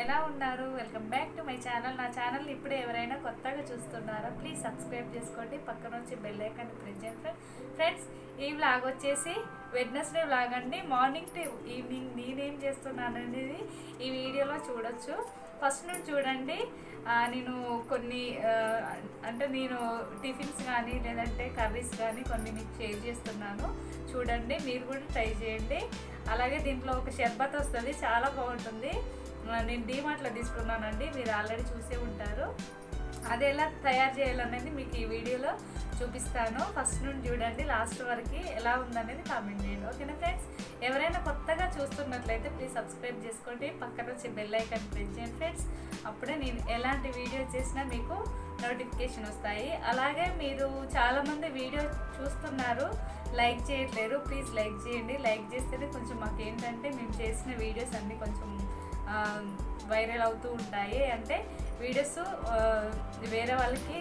ఎలా ఉన్నారు? Welcome back to my channel నా ఛానల్ ఇప్పుడే ఎవరైనా కొత్తగా చూస్తున్నారా ప్లీజ్ సబ్స్క్రైబ్ చేసుకోండి. పక్కన వచ్చి బెల్ ఐకాన్ ప్రెస్ చేయండి ఫ్రెండ్స్ ఈ వ్లాగ్ వచ్చేసి వెడ్నెస్డే వ్లాగ్ అండి. మార్నింగ్ టు ఈవినింగ్ నేనేం చేస్తున్నాను అనేది ఈ వీడియోలో చూడొచ్చు. ఫస్ట్ నుండి చూడండి నేను కొన్ని అంటే నేను టిఫిన్స్ కానీ లేదంటే కర్రీస్ కానీ కొన్ని మీకు షేర్ చేస్తున్నాను. చూడండి మీరు కూడా ట్రై చేయండి. అలాగే దీంట్లో ఒక షర్బత్ వస్తుంది చాలా బాగుంటుంది. నేను డీమార్ట్లో తీసుకున్నానండి. మీరు ఆల్రెడీ చూసే ఉంటారు. అది ఎలా తయారు చేయాలనేది మీకు ఈ వీడియోలో చూపిస్తాను. ఫస్ట్ నుండి చూడండి లాస్ట్ వరకు ఎలా ఉందనేది కామెంట్ చేయండి. ఓకేనా ఫ్రెండ్స్ ఎవరైనా కొత్తగా చూస్తున్నట్లయితే ప్లీజ్ సబ్స్క్రైబ్ చేసుకోండి. పక్కన వచ్చి బెల్ ఐకాన్ ప్రెస్ చేయండి ఫ్రెండ్స్ అప్పుడే నేను ఎలాంటి వీడియో చేసినా మీకు నోటిఫికేషన్ వస్తాయి. అలాగే మీరు చాలామంది వీడియో చూస్తున్నారు. లైక్ చేయట్లేరు. ప్లీజ్ లైక్ చేయండి. లైక్ చేస్తేనే కొంచెం మాకు ఏంటంటే మేము చేసిన వీడియోస్ అన్నీ కొంచెం వైరల్ అవుతూ ఉంటాయి. అంటే వీడియోస్ వేరే వాళ్ళకి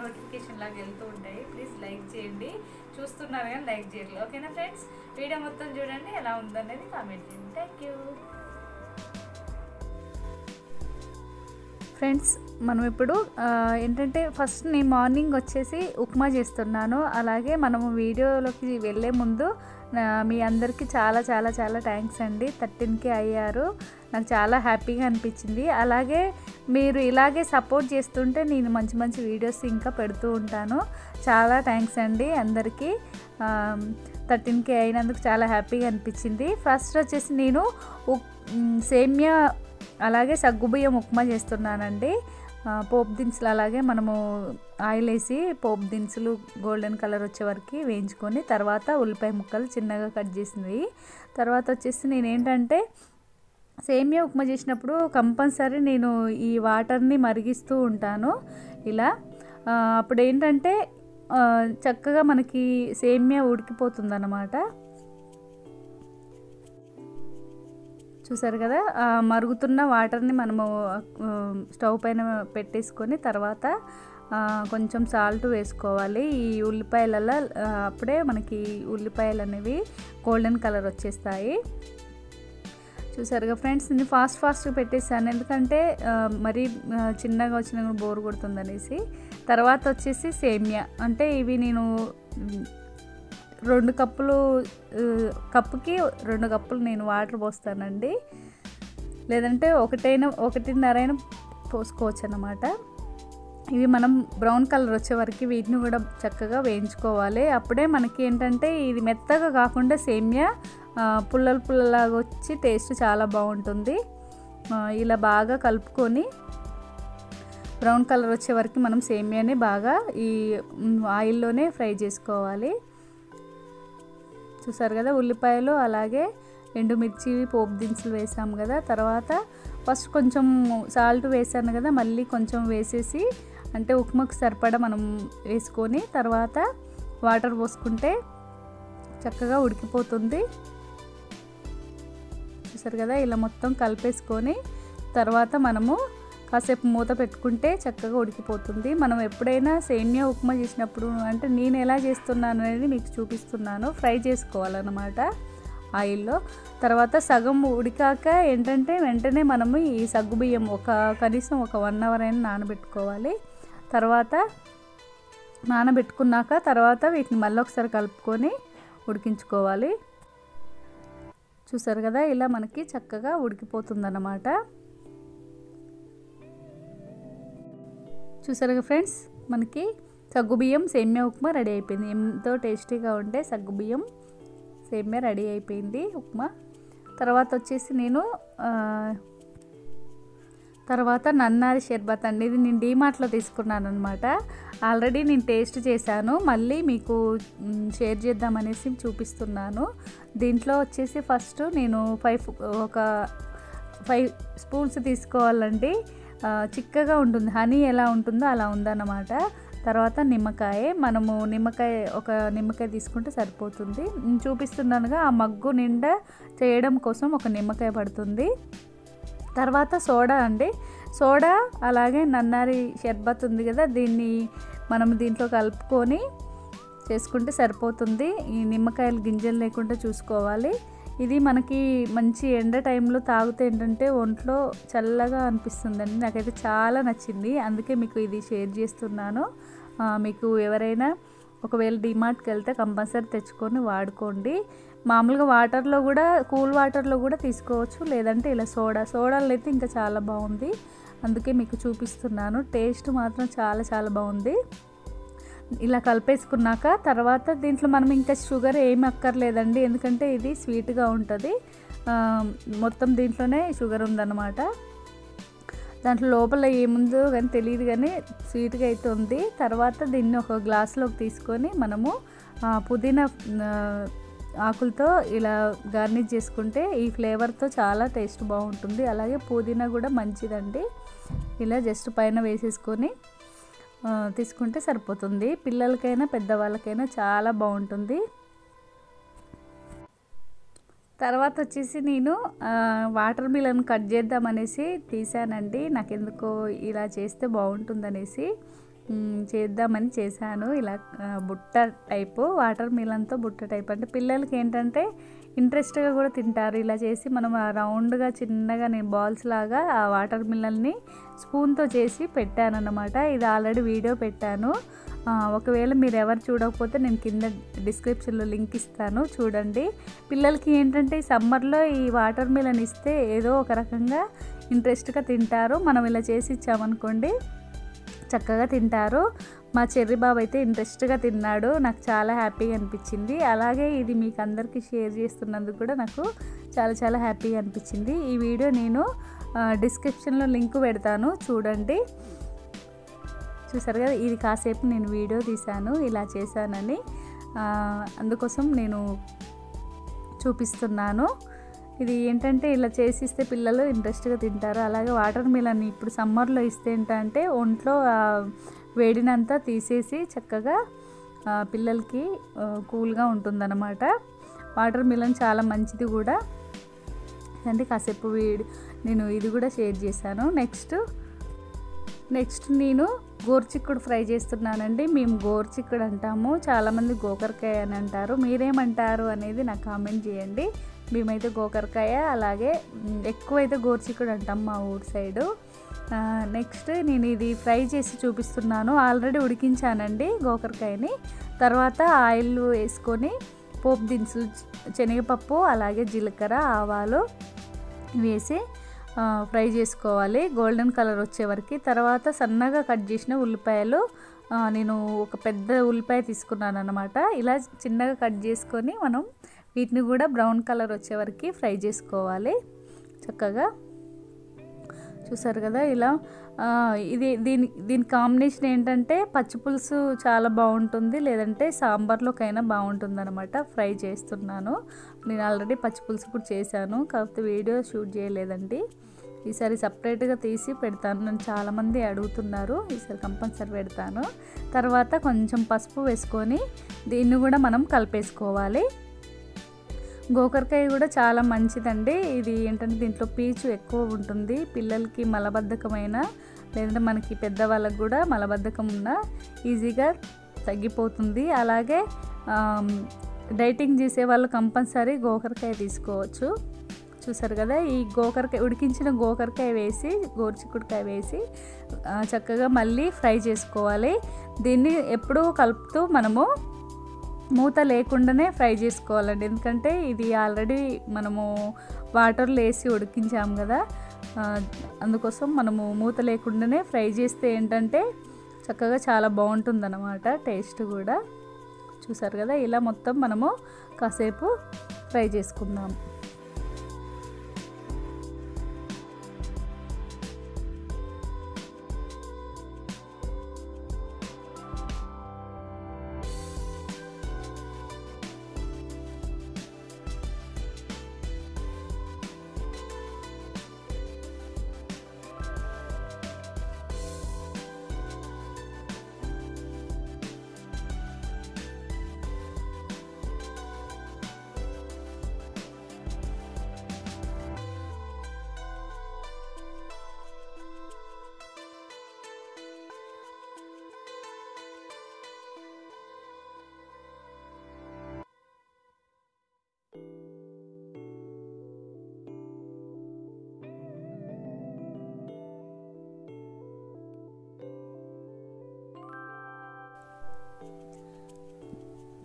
నోటిఫికేషన్ లాగా వెళ్తూ ఉంటాయి. ప్లీజ్ లైక్ చేయండి. చూస్తున్నారు కానీ లైక్ చేయాలి ఓకేనా ఫ్రెండ్స్ వీడియో మొత్తం చూడండి. ఎలా ఉందనేది కామెంట్ చేయండి. థ్యాంక్ యూ ఫ్రెండ్స్ మనం ఇప్పుడు ఏంటంటే ఫస్ట్ నేను మార్నింగ్ వచ్చేసి ఉప్మా చేస్తున్నాను. అలాగే మనము వీడియోలోకి వెళ్ళే ముందు మీ అందరికీ చాలా చాలా చాలా థ్యాంక్స్ అండి. థర్టీన్కి అయ్యారు. నాకు చాలా హ్యాపీగా అనిపించింది. అలాగే మీరు ఇలాగే సపోర్ట్ చేస్తుంటే నేను మంచి మంచి వీడియోస్ ఇంకా పెడుతూ ఉంటాను. చాలా థ్యాంక్స్ అండి అందరికీ. థర్టీన్కి అయినందుకు చాలా హ్యాపీగా అనిపించింది. ఫస్ట్ వచ్చేసి నేను ఉప్- సేమ్యా అలాగే సగ్గుబియ్యం ఉప్మా చేస్తున్నానండి. పోపు దినుసులు అలాగే మనము ఆయిల్ వేసి పోపు దినుసులు గోల్డెన్ కలర్ వచ్చే వరకు వేయించుకొని తర్వాత ఉల్లిపాయ ముక్కలు చిన్నగా కట్ చేసినవి. తర్వాత వచ్చేసి నేను ఏంటంటే సేమియా ఉప్మా చేసినప్పుడు కంపల్సరీ నేను ఈ వాటర్ని మరిగిస్తూ ఉంటాను ఇలా. అప్పుడు ఏంటంటే చక్కగా మనకి సేమియా ఉడికిపోతుంది అన్నమాట చూసారు కదా మరుగుతున్న వాటర్ని మనము స్టవ్ పైన పెట్టేసుకొని తర్వాత కొంచెం సాల్ట్ వేసుకోవాలి. ఈ ఉల్లిపాయలలో అప్పుడే మనకి ఉల్లిపాయలు అనేవి గోల్డెన్ కలర్ వచ్చేస్తాయి చూసారుగా ఫ్రెండ్స్ నేను ఫాస్ట్ ఫాస్ట్గా పెట్టేసాను ఎందుకంటే మరీ చిన్నగా వచ్చినా కూడా బోర్ కొడుతుంది అనేసి తర్వాత వచ్చేసి సేమియా. అంటే ఇవి నేను రెండు కప్పులు కప్పుకి రెండు కప్పులు నేను వాటర్ పోస్తానండి. లేదంటే ఒకటైనా అయినా పోసుకోవచ్చు అన్నమాట ఇవి మనం బ్రౌన్ కలర్ వచ్చే వరకు వీటిని కూడా చక్కగా వేయించుకోవాలి. అప్పుడే మనకి ఏంటంటే ఇది మెత్తగా కాకుండా సేమ్యా పుల్లలు పుల్లలాగా వచ్చి టేస్ట్ చాలా బాగుంటుంది. ఇలా బాగా కలుపుకొని బ్రౌన్ కలర్ వచ్చే వరకు మనం సేమియాని బాగా ఈ ఆయిల్లోనే ఫ్రై చేసుకోవాలి. చూసారు కదా ఉల్లిపాయలు అలాగే ఎండుమిర్చి పోపు దినుసులు వేసాము కదా. తర్వాత ఫస్ట్ కొంచెం సాల్ట్ వేసాను కదా మళ్ళీ కొంచెం వేసేసి అంటే ఉప్మాకు సరిపడా మనం వేసుకొని తర్వాత వాటర్ పోసుకుంటే చక్కగా ఉడికిపోతుంది. చూసారు కదా ఇలా మొత్తం కలిపేసుకొని తర్వాత మనము కాసేపు మూత పెట్టుకుంటే చక్కగా ఉడికిపోతుంది. మనం ఎప్పుడైనా సేమియా ఉప్మా చేసినప్పుడు అంటే నేను ఎలా చేస్తున్నాను అనేది మీకు చూపిస్తున్నాను. ఫ్రై చేసుకోవాలన్నమాట ఆయిల్లో. తర్వాత సగం ఉడికాక ఏంటంటే వెంటనే మనము ఈ సగ్గుబియ్యం ఒక కనీసం ఒక వన్ అవర్ అయినా నానబెట్టుకోవాలి. తర్వాత నానబెట్టుకున్నాక తర్వాత వీటిని మళ్ళీ ఒకసారి కలుపుకొని ఉడికించుకోవాలి. చూసారు కదా ఇలా మనకి చక్కగా ఉడికిపోతుందన్నమాట. చూసారుగా ఫ్రెండ్స్? మనకి సగ్గుబియ్యం సేమ్యా ఉప్మా రెడీ అయిపోయింది. ఎంతో టేస్టీగా ఉంటే సగ్గుబియ్యం సేమ్యా రెడీ అయిపోయింది ఉప్మా. తర్వాత వచ్చేసి నేను తర్వాత నన్నారి షర్బత్ అండి. ఇది నేను డీమార్ట్లో తీసుకున్నాను అనమాట ఆల్రెడీ నేను టేస్ట్ చేశాను. మళ్ళీ మీకు షేర్ చేద్దామనేసి చూపిస్తున్నాను. దీంట్లో వచ్చేసి ఫస్ట్ నేను ఫైవ్ ఒక ఫైవ్ స్పూన్స్ తీసుకోవాలండి. చిక్కగా ఉంటుంది. హనీ ఎలా ఉంటుందో అలా ఉందన్నమాట. తర్వాత నిమ్మకాయ. మనము నిమ్మకాయ ఒక నిమ్మకాయ తీసుకుంటే సరిపోతుంది. చూపిస్తున్నానుగా ఆ మగ్గు నిండా చేయడం కోసం ఒక నిమ్మకాయ పడుతుంది. తర్వాత సోడా అండి. సోడా అలాగే నన్నారి షర్బత్ ఉంది కదా దీన్ని మనం దీంట్లో కలుపుకొని చేసుకుంటే సరిపోతుంది. ఈ నిమ్మకాయలు గింజలు లేకుండా చూసుకోవాలి. ఇది మనకి మంచి ఎండ టైంలో తాగితే ఏంటంటే ఒంట్లో చల్లగా అనిపిస్తుందండి. నాకైతే చాలా నచ్చింది. అందుకే మీకు ఇది షేర్ చేస్తున్నాను. మీకు ఎవరైనా ఒకవేళ డిమార్ట్కి వెళ్తే కంపల్సరీ తెచ్చుకొని వాడుకోండి. మామూలుగా వాటర్లో కూడా కూల్ వాటర్లో కూడా తీసుకోవచ్చు. లేదంటే ఇలా సోడా సోడాలో అయితే ఇంకా చాలా బాగుంది. అందుకే మీకు చూపిస్తున్నాను. టేస్ట్ మాత్రం చాలా చాలా బాగుంది. ఇలా కలిపేసుకున్నాక తర్వాత దీంట్లో మనం ఇంకా షుగర్ ఏమి అక్కర్లేదండి. ఎందుకంటే ఇది స్వీట్గా ఉంటుంది. మొత్తం దీంట్లోనే షుగర్ ఉందన్నమాట. దాంట్లో లోపల ఏముందో కానీ తెలియదు కానీ స్వీట్గా అయితే ఉంది. తర్వాత దీన్ని ఒక గ్లాస్లోకి తీసుకొని మనము పుదీనా ఆకులతో ఇలా గార్నిష్ చేసుకుంటే ఈ ఫ్లేవర్తో చాలా టేస్ట్ బాగుంటుంది. అలాగే పుదీనా కూడా మంచిదండి. ఇలా జస్ట్ పైన వేసేసుకొని తీసుకుంటే సరిపోతుంది. పిల్లలకైనా పెద్దవాళ్ళకైనా చాలా బాగుంటుంది. తర్వాత వచ్చేసి నేను వాటర్ మిలన్ కట్ చేద్దామనేసి తీసానండి నాకు ఎందుకో ఇలా చేస్తే బాగుంటుందనేసి. చేద్దామని చేశాను. ఇలా బుట్ట టైపు వాటర్ మిలన్తో బుట్ట టైప్. అంటే పిల్లలకి ఏంటంటే ఇంట్రెస్ట్గా కూడా తింటారు. ఇలా చేసి మనం ఆ రౌండ్గా చిన్నగా నేను బాల్స్ లాగా ఆ వాటర్ మిల్లల్ని స్పూన్తో చేసి పెట్టానన్నమాట. ఇది ఆల్రెడీ వీడియో పెట్టాను. ఒకవేళ మీరు ఎవరు చూడకపోతే నేను కింద డిస్క్రిప్షన్లో లింక్ ఇస్తాను. చూడండి. పిల్లలకి ఏంటంటే సమ్మర్లో ఈ వాటర్ మిలన్ ఇస్తే ఏదో ఒక రకంగా ఇంట్రెస్ట్గా తింటారు. మనం ఇలా చేసి ఇచ్చామనుకోండి చక్కగా తింటారు. మా చెర్రి బాబు అయితే ఇంట్రెస్ట్గా తిన్నాడు. నాకు చాలా హ్యాపీగా అనిపించింది. అలాగే ఇది మీకు అందరికీ షేర్ చేస్తున్నందుకు కూడా నాకు చాలా చాలా హ్యాపీగా అనిపించింది. ఈ వీడియో నేను డిస్క్రిప్షన్లో లింక్ పెడతాను. చూడండి. చూసారు కదా ఇది కాసేపు నేను వీడియో తీశాను. ఇలా చేశానని అందుకోసం నేను చూపిస్తున్నాను. ఇది ఏంటంటే ఇలా చేసిస్తే పిల్లలు ఇంట్రెస్ట్గా తింటారు. అలాగే వాటర్ మిలన్ ఇప్పుడు సమ్మర్లో ఇస్తే ఏంటంటే ఒంట్లో వేడినంతా తీసేసి చక్కగా పిల్లలకి కూల్గా ఉంటుందన్నమాట. వాటర్ మిలన్ చాలా మంచిది కూడా. అంటే కాసేపు వీడి నేను ఇది కూడా షేర్ చేశాను. నెక్స్ట్ నెక్స్ట్ నేను గోర్చిక్కుడు ఫ్రై చేస్తున్నానండి. మేము గోర్చిక్కుడు అంటాము చాలామంది గోకరకాయ అని అంటారు మీరేమంటారు అనేది నాకు కామెంట్ చేయండి. మేమైతే గోకరకాయ అలాగే ఎక్కువైతే గోర్చికుడు అంటాం మా ఊరి సైడు. నెక్స్ట్ నేను ఇది ఫ్రై చేసి చూపిస్తున్నాను. ఆల్రెడీ ఉడికించానండి గోకరకాయని. తర్వాత ఆయిల్ వేసుకొని పోపు దినుసులు శనగపప్పు అలాగే జీలకర్ర ఆవాలు వేసి ఫ్రై చేసుకోవాలి. గోల్డెన్ కలర్ వచ్చే వరకు. తర్వాత సన్నగా కట్ చేసిన ఉల్లిపాయలు నేను ఒక పెద్ద ఉల్లిపాయ తీసుకున్నాను అనమాట ఇలా చిన్నగా కట్ చేసుకొని మనం వీటిని కూడా బ్రౌన్ కలర్ వచ్చే వరకు ఫ్రై చేసుకోవాలి. చక్కగా చూసారు కదా ఇలా ఇది దీని దీని కాంబినేషన్ ఏంటంటే పచ్చి పులుసు చాలా బాగుంటుంది లేదంటే సాంబార్లోకైనా బాగుంటుంది అనమాట ఫ్రై చేస్తున్నాను. నేను ఆల్రెడీ పచ్చి పులుసు కూడా చేశాను కాకపోతే వీడియో షూట్ చేయలేదండి. ఈసారి సపరేట్గా తీసి పెడతాను. నన్ను చాలామంది అడుగుతున్నారు ఈసారి కంపల్సరీ పెడతాను. తర్వాత కొంచెం పసుపు వేసుకొని దీన్ని కూడా మనం కలిపేసుకోవాలి. గోకరకాయ కూడా చాలా మంచిదండి. ఇది ఏంటంటే దీంట్లో పీచు ఎక్కువ ఉంటుంది. పిల్లలకి మలబద్ధకమైన లేదంటే మనకి పెద్దవాళ్ళకి కూడా మలబద్ధకం ఉన్న ఈజీగా తగ్గిపోతుంది. అలాగే డైటింగ్ చేసే వాళ్ళు కంపల్సరీ గోకరకాయ తీసుకోవచ్చు. చూసారు కదా ఈ గోకరకాయ ఉడికించిన గోకరకాయ వేసి గోరుచిక్కుడుకాయ వేసి చక్కగా మళ్ళీ ఫ్రై చేసుకోవాలి. దీన్ని ఎప్పుడూ కలుపుతూ మనము మూత లేకుండానే ఫ్రై చేసుకోవాలండి. ఎందుకంటే ఇది ఆల్రెడీ మనము వాటర్లో వేసి ఉడికించాము కదా. అందుకోసం మనము మూత లేకుండానే ఫ్రై చేస్తే ఏంటంటే చక్కగా చాలా బాగుంటుందన్నమాట టేస్ట్ కూడా. చూసారు కదా ఇలా మొత్తం మనము కాసేపు ఫ్రై చేసుకుందాం.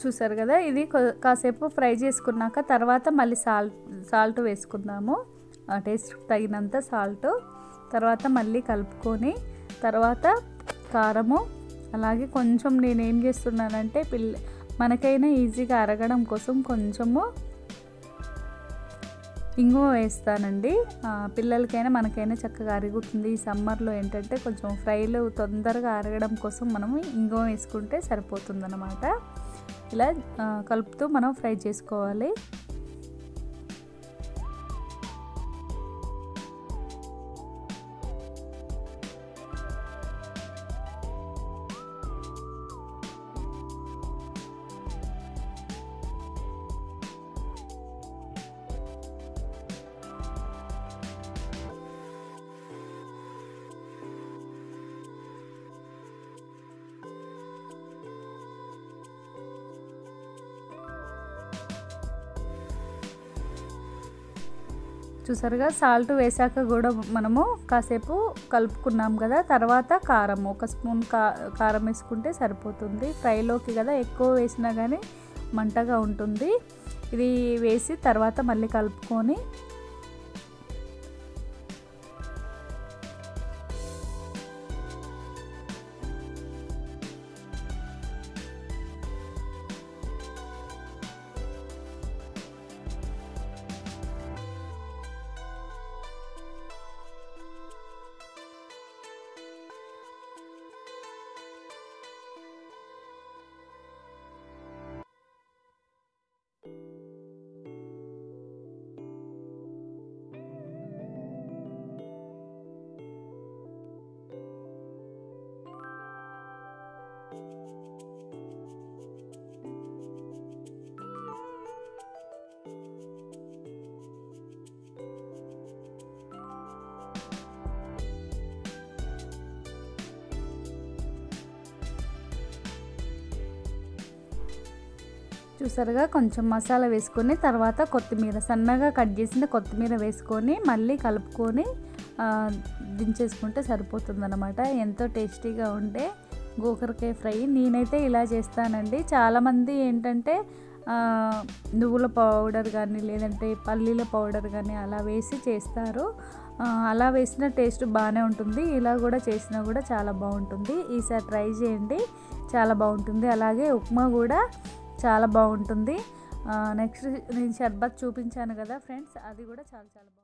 చూసారు కదా? ఇది కాసేపు ఫ్రై చేసుకున్నాక తర్వాత మళ్ళీ సాల్ట్ సాల్ట్ వేసుకుందాము. టేస్ట్ తగినంత సాల్ట్. తర్వాత మళ్ళీ కలుపుకొని తర్వాత కారము. అలాగే కొంచెం నేను ఏం చేస్తున్నానంటే పిల్ల మనకైనా ఈజీగా అరగడం కోసం కొంచెము ఇంగువ వేస్తానండి. పిల్లలకైనా మనకైనా చక్కగా అరుగుతుంది. ఈ సమ్మర్లో ఏంటంటే కొంచెం ఫ్రైలు తొందరగా అరగడం కోసం మనము ఇంగువ వేసుకుంటే సరిపోతుందన్నమాట. ఇలా కలుపుతూ మనం ఫ్రై చేసుకోవాలి. చూసారుగా సాల్ట్ వేసాక కూడా మనము కాసేపు కలుపుకున్నాం కదా తర్వాత కారం ఒక స్పూన్ కా కారం వేసుకుంటే సరిపోతుంది. ఫ్రైలోకి కదా ఎక్కువ వేసినా కానీ మంటగా ఉంటుంది. ఇది వేసి తర్వాత మళ్ళీ కలుపుకొని చూసారుగా కొంచెం మసాలా వేసుకొని తర్వాత కొత్తిమీర సన్నగా కట్ చేసిన కొత్తిమీర వేసుకొని మళ్ళీ కలుపుకొని దించేసుకుంటే సరిపోతుందన్నమాట. ఎంతో టేస్టీగా ఉండే గోకరకాయ ఫ్రై. నేనైతే ఇలా చేస్తానండి. చాలామంది ఏంటంటే నువ్వుల పౌడర్ కానీ లేదంటే పల్లీల పౌడర్ కానీ అలా వేసి చేస్తారు. అలా వేసిన టేస్ట్ బాగానే ఉంటుంది. ఇలా కూడా చేసినా కూడా చాలా బాగుంటుంది. ఈసారి ట్రై చేయండి. చాలా బాగుంటుంది. అలాగే ఉప్మా కూడా చాలా బాగుంటుంది. నెక్స్ట్ నేను షర్బత్ చూపించాను కదా ఫ్రెండ్స్ అది కూడా చాలా చాలా బాగుంటుంది.